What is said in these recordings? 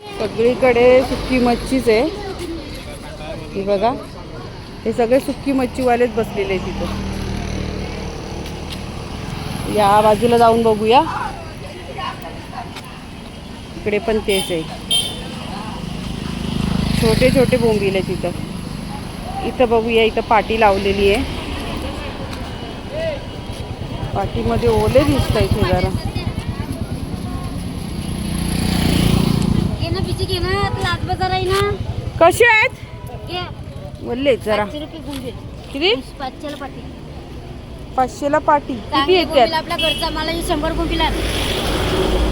सगळीकडे सुकी मच्छीच आहे. ही बघा. हे सगळे सुकी मच्छीवालेच बसलेले आहेत तिथं या बाजूला जाऊन बघूया. इकडे पण तेच आहे. छोटे छोटे बोंबील आहे तिथं इथं बघूया इथं पाटी लावलेली आहे. पाटीमध्ये ओले दिसत इथे जरा. घे ना बाजार आहे ना. कसे आहेत? बोलले जरा. रुपये किती? पाचशेला पाटी. पाचशेला पाटी. किती गुंबील आपल्या घरचा मला शंभर गुंबीला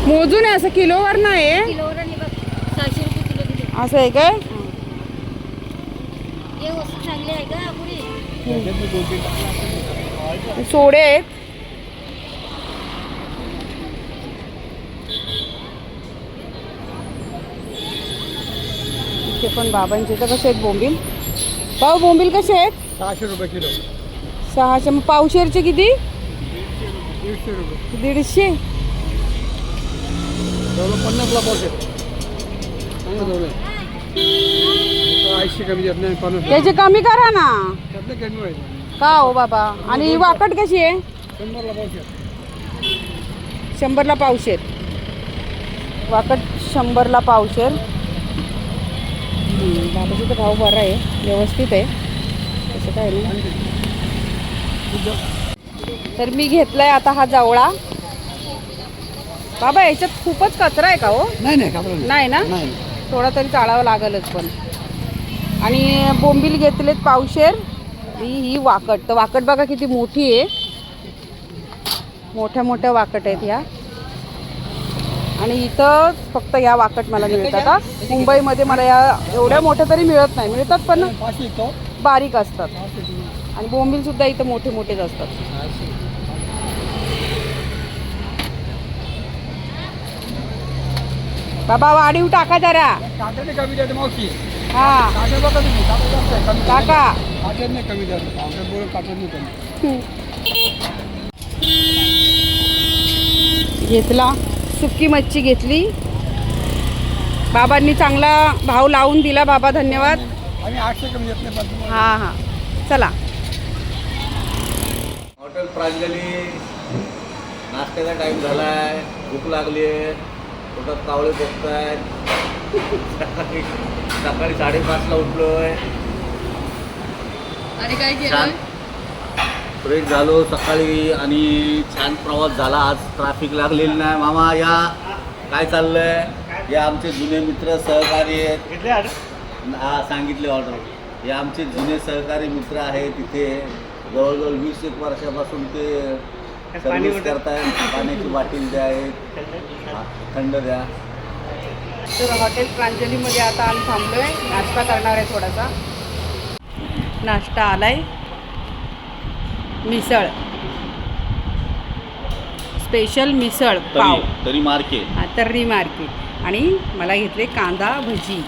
मोजून आहे असं किलोवर नाही आहे किलोवर आणि बघ सहाशे रुपये किलो असं आहे काय? हे वस्तू चांगली आहे का पुढे सोडे आहेत. इथे पण बाबांचे. तर कसे आहेत बोंबील? पाव बोंबील कसे आहेत? सहाशे रुपये किलो. सहाशे. मग पावशेरचे किती? दीडशे रुपये. दीडशे. जवळ पन्नासला पावशे कमी देत नाही पन्नास त्याचे कमी करा ना. त्यातलं कमी व्हायचं का हो बाबा? आणि ही वाकट कशी आहे? शंभरला पावशे शंभरला पावशेर वाकट शंभरला पावशेर बाबाचा तर भाव बरा आहे व्यवस्थित आहे. तसं काय नाही. तर मी घेतलाय आता हा जवळा. बाबा याच्यात खूपच कचरा आहे का हो? नाही नाही नाही. ना? थोडा तरी चाळावं लागलच पण. आणि बोंबील घेतलेत पावशेर. ही ही वाकट तर वाकट बघा किती मोठी आहे. मोठ्या मोठ्या वाकट आहेत ह्या. आणि इथं फक्त या वाकट मला मिळतात हा. मुंबईमध्ये मला या एवढ्या मोठ्या तरी मिळत नाही. मिळतात पण बारीक असतात. आणि बोंबील सुद्धा इथं मोठे मोठेच असतात. बाबा वाढीव टाका जरा. हा. टाका. घेतला. सुकी मच्छी घेतली. बाबांनी चांगला भाव लावून दिला. बाबा धन्यवाद. हां हां. चला. हॉटेल प्रांजली नाश्त्याचा टाईम झालाय. भूक लागली आहे पोटात कावळे बघतायत. सकाळी सकाळी साडेपाचला उठलोय. आणि काय छान फ्रेश झालो सकाळी आणि छान प्रवास झाला. आज ट्रॅफिक लागलेली नाही. मामा या. काय चाललंय? हे आमचे जुने मित्र सहकारी आहेत. हा सांगितले ऑर्डर हे आमचे जुने सहकारी मित्र आहेत तिथे. जवळजवळ वीस एक वर्षापासून ते सर्व्हिस करतायत. पाण्याची बाटली द्या हा, थंड द्या. तर हॉटेल प्रांजलीमध्ये आता आम्ही थांबलोय. नाश्ता करणार आहे थोडासा. नाश्ता आलाय. मिसळ. स्पेशल मिसळ पाव. तरी तरी मार्के. हा, तर्री मार्केट आणि मला घेतले कांदा भजी.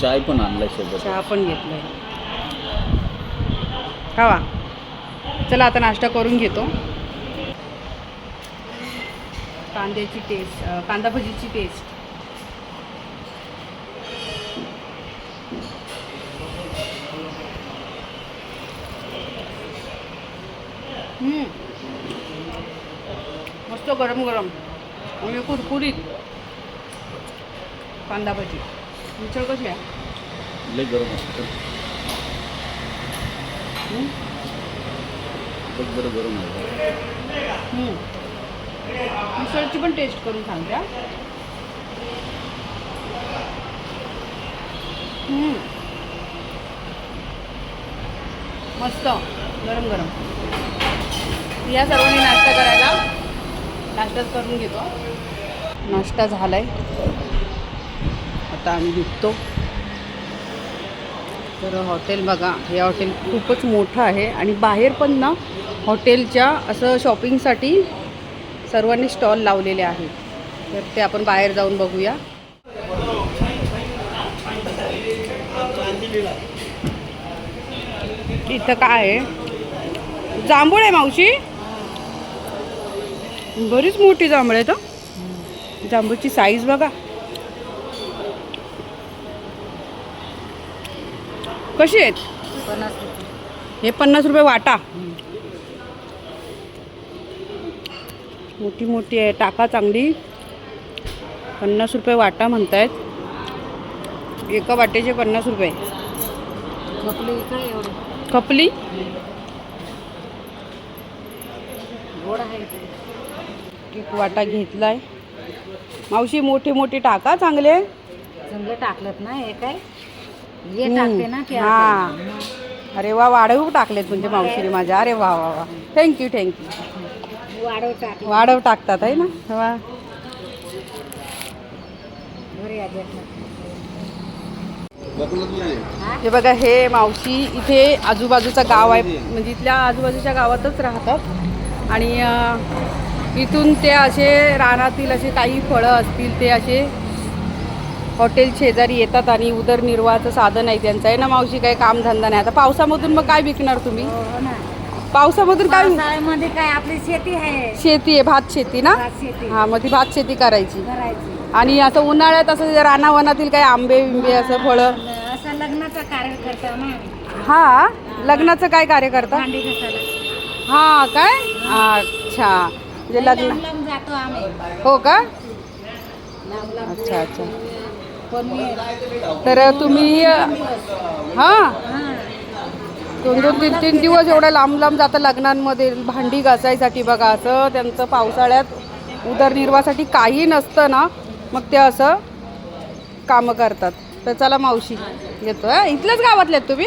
चाय पण आणलाय सोबत. चहा पण घेतलाय. खावा. चला आता नाश्ता करून घेतो. कांद्याची टेस्ट कांदा भजीची टेस्ट मस्त गरम गरम. आणि कुरकुरीत कांदा भजी. मिसळ कशी आहे? लय गरम बरं गरम. मिसळची पण टेस्ट करून सांगते. हम्म. मस्त. गरम गरम. या सर्वांनी नाश्ता करायला. नाश्ताच करून घेतो. नाश्ता झालाय. आता आम्ही निघतो. तर हॉटेल बघा हे हॉटेल खूपच मोठं आहे आणि बाहेर पण ना हॉटेलच्या असं शॉपिंगसाठी सर्वांनी स्टॉल लावलेले आहेत तर ते आपण बाहेर जाऊन बघूया. इथं काय आहे? जांभूळ आहे मावशी? बरीच मोठी जांभळ आहे तर जांभूळची साईज बघा. कशी आहेत? हे पन्नास रुपये वाटा. मोठी मोठी आहे टाका चांगली. पन्नास रुपये वाटा म्हणतायत. एका वाटेचे पन्नास रुपये. खपली गोड आहे. एक वाटा घेतलाय. मावशी मोठे मोठे टाका चांगले. चांगलं टाकलं ना हे काय? हे हम्म. टाकते ना की हा. आता? अरे वा वाढवू टाकलेत म्हणजे मावशीने माझ्या अरे वा वा वा. थँक्यू थँक्यू वाढव टाक वाढव टाकतात आहे ना? वा. आहे हा? बघा हे मावशी इथे आजूबाजूचं गाव आहे. म्हणजे इथल्या आजूबाजूच्या गावातच राहतात. आणि इथून ते असे रानातील असे काही फळं असतील ते असे हॉटेल शेजारी येतात आणि उदरनिर्वाहाचं साधन आहे त्यांचं. आहे ना मावशी काही कामधंदा नाही. आता पावसामधून मग काय विकणार तुम्ही? हो हो पावसामधून काय पावसाळ्यामध्ये काय आपली शेती आहे. शेती आहे भात शेती ना? हा मग ती भात शेती करायची. आणि असं उन्हाळ्यात असं रानावनातील काही आंबे बिंबे असं फळं? असं लग्नाचा कार्य करता ना हा? लग्नाचं काय कार्य करता? भांडी घासायला. हा काय? अच्छा. म्हणजे लग्न लांब जातो आम्ही. हो का? लांब लांब अच्छा अच्छा. पण तर तुम्ही हा? हा. दोन दोन तीन तीन दिवस एवढ्या लांब लांब जातं लग्नांमध्ये भांडी घासायसाठी बघा असं त्यांचं पावसाळ्यात उदरनिर्वाहासाठी काही नसतं ना मग ते असं कामं करतात. तर चला मावशी येतो हा? इथल्याच गावातले आहेत तुम्ही?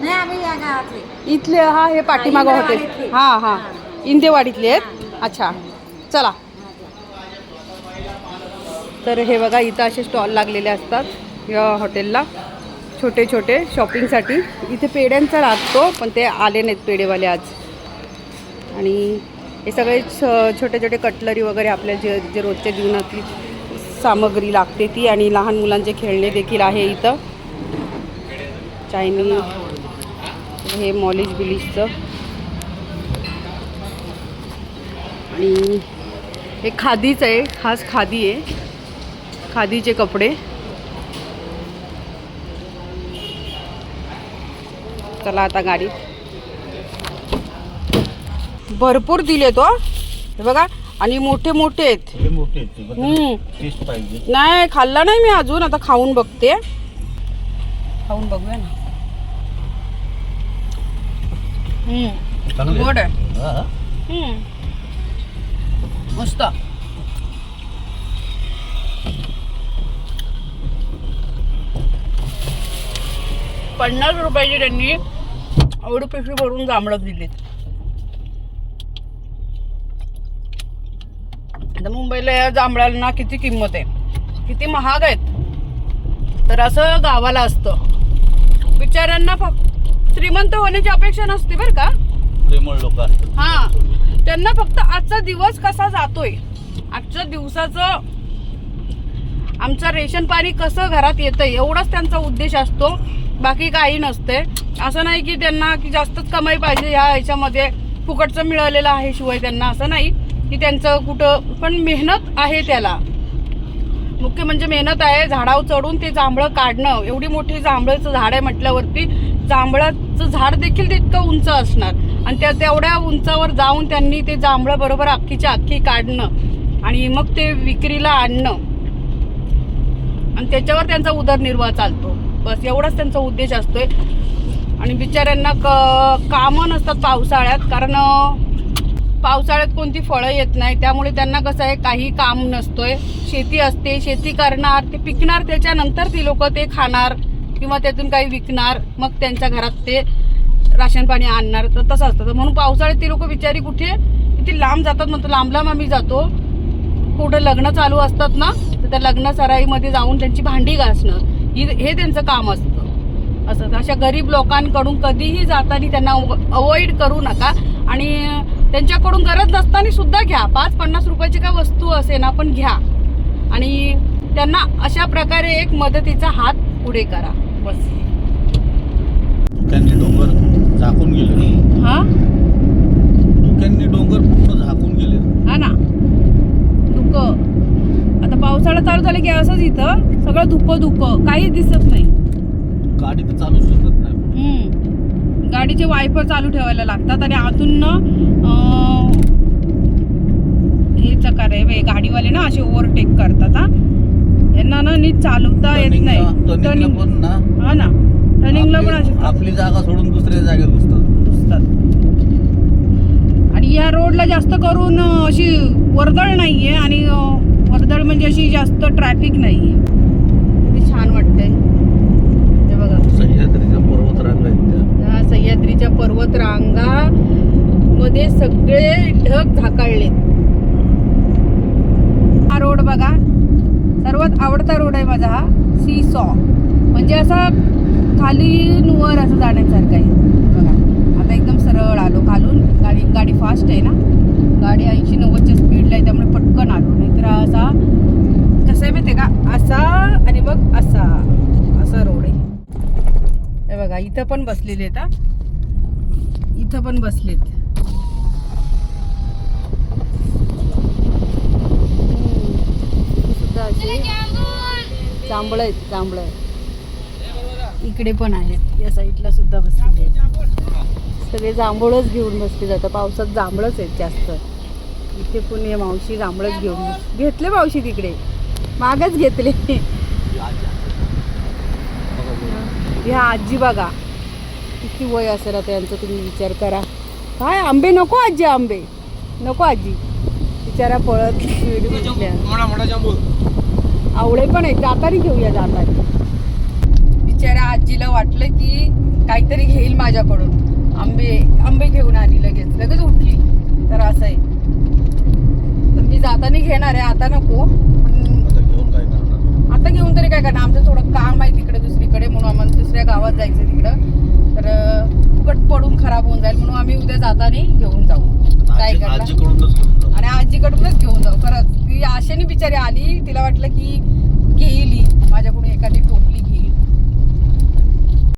नाही आम्ही या गावातले. इथले हा हे पाठीमागं इंदेवाडीतले. हां हां. इंदेवाडीतले आहेत? अच्छा चला. तर हे बघा इथं असे स्टॉल लागलेले असतात या हॉटेलला छोटे छोटे शॉपिंगसाठी इथे पेड्यांचा लागतो पण ते आले नाहीत पेढेवाले आज. आणि हे सगळे छोटे छोटे कटलरी वगैरे आपल्या जे जे रोजच्या जीवनातली सामग्री लागते ती आणि लहान मुलांचे खेळणे देखील आहे इथं. चायनीज हे मॉलिश बिलिशचं. आणि हे खादीचं आहे खास खादी आहे. खादीचे कपडे. चला आता गाडीत भरपूर दिले तो हे बघा आणि मोठे मोठे आहेत. हे नाही खाल्ला नाही मी अजून आता खाऊन बघते. खाऊन बघूया ना. हम्म, गोड आहे. हा, हा. मस्त. पन्नास रुपयाची त्यांनी एवढी पिशवी भरून जांभळं दिलीत. आता मुंबईला या जांभळांना किती किंमत आहे? किती महाग आहेत? तर असं गावाला असतं. बिचाऱ्यांना फक्त श्रीमंत होण्याची अपेक्षा नसते बरं का? प्रेमळ लोक हा. त्यांना फक्त आजचा दिवस कसा जातोय? आजच्या दिवसाचं आमचं रेशन पाणी कसं घरात येतं एवढाच त्यांचा उद्देश असतो. बाकी काही नसते असं नाही की त्यांना की जास्तच कमाई पाहिजे ह्या ह्याच्यामध्ये. फुकटचं मिळालेलं आहे शिवाय त्यांना असं नाही की त्यांचं कुठं. पण मेहनत आहे त्याला. मुख्य म्हणजे मेहनत आहे झाडावर चढून ते जांभळं काढणं. एवढी मोठी जांभळाचं झाड आहे म्हटल्यावरती जांभळाचं झाड देखील तितकं उंच असणार. आणि त्या तेवढ्या उंचावर जाऊन त्यांनी ते जांभळं बरोबर अख्खीच्या अख्खी काढणं आणि मग ते विक्रीला आणणं. आणि त्याच्यावर त्यांचा उदरनिर्वाह चालतो. बस एवढाच त्यांचा उद्देश असतोय. आणि बिचाऱ्यांना क कामं नसतात पावसाळ्यात कारण पावसाळ्यात कोणती फळं येत नाही. त्यामुळे त्यांना कसं आहे काही काम नसतोय. शेती असते शेती करणार ते पिकणार त्याच्यानंतर ती लोक ते खाणार किंवा त्यातून काही विकणार मग त्यांच्या घरात ते राशन पाणी आणणार तर तसं असतं. तर म्हणून पावसाळ्यात ती लोक बिचारी कुठे किती लांब जातात म्हणतो. लांब लांब आम्ही जातो. कुठं लग्न चालू असतात ना तर त्या लग्न सराईमध्ये जाऊन त्यांची भांडी घासणं ही हे त्यांचं काम असतं. असं अशा गरीब लोकांकडून कधीही जाताना त्यांना अवॉइड करू नका. आणि त्यांच्याकडून गरज नसताना सुद्धा घ्या. पाच पन्नास रुपयाची काय वस्तू असे ना पण घ्या. आणि त्यांना अशा प्रकारे एक मदतीचा हात पुढे करा. बस. त्यांनी डोंगर झाकून गेले. हा? धुक्यांनी डोंगर पूर्ण झाकून गेले. हा ना. दुःख पावसाळा चालू झाला की असंच इथं. सगळं धुकं धुकं. काहीच दिसत नाही. गाडी तर चालू शकत नाही. हम्म. गाडीचे वायपर चालू ठेवायला लागतात आणि आतून ना हे चकार आहे गाडीवाले ना असे ओव्हरटेक करतात हा. यांना ना नीट चालवता येत नाही. हा ना. टर्निंगला पण असे आपली- आपली जागा सोडून दुसऱ्या जागेत घुसतात. दिसतात आणि या रोडला जास्त करून अं, अशी वर्दळ नाहीये आणि अं, वर्दळ म्हणजे अशी जास्त ट्रॅफिक नाहीये. किती छान वाटतंय. हे बघा. सह्याद्रीच्या आहेत त्या. या सह्याद्रीच्या पर्वत रांगा मध्ये सगळे ढग झाकाळलेत. हा रोड बघा. सर्वात आवडता रोड आहे माझा हा सी सॉ म्हणजे असा खाली वर असं जाण्यासारखं आहे. बघा आता एकदम सरळ आलो. खालून गाडी गाडी फास्ट आहे ना? गाडी ऐंशी नव्वदच्या स्पीडला आहे त्यामुळे पटकन आलो. नाहीतर असा कसं आहे माहिती का? असा आणि मग असा. असा रोड आहे. बघा इथं पण बसलेले आहेत इथं पण बसलेत. सुद्धा असे जांभळ आहेत जांभळ. इकडे पण आहेत. या साईडला सुद्धा बसलेले आहेत. सगळे जांभळच घेऊन बसले जातं पावसात जांभळच आहेत जास्त. इथे पण हे मावशी जांभळच घेऊन घेतले मावशी तिकडे. मागच घेतले. ह्या आजी बघा. किती वय असेल आता यांचं तुम्ही विचार करा. काय आंबे नको आजी आंबे. नको आजी. बिचारा पळत आवळे पण आहेत. जातानी घेऊया जातानी. बिचाऱ्या आजीला वाटलं की काहीतरी घेईल माझ्याकडून. आंबे आंबे घेऊन आली लगेच. लगेच उठली. तर असं आहे. तर मी जाताना घेणार आहे. आता नको. आता घेऊन तरी काय करणार? आमचं थोडं काम आहे तिकडे दुसरीकडे. म्हणून आम्हाला दुसऱ्या गावात जायचं तिकडं. तर फुकट पडून खराब होऊन जाईल. म्हणून आम्ही उद्या जाताना घेऊन जाऊ. काय करणार. आणि आजीकडूनच घेऊन जाऊ. खरंच. ती आशेने बिचारी आली. तिला वाटलं की घेईल माझ्याकडून एखादी घेईल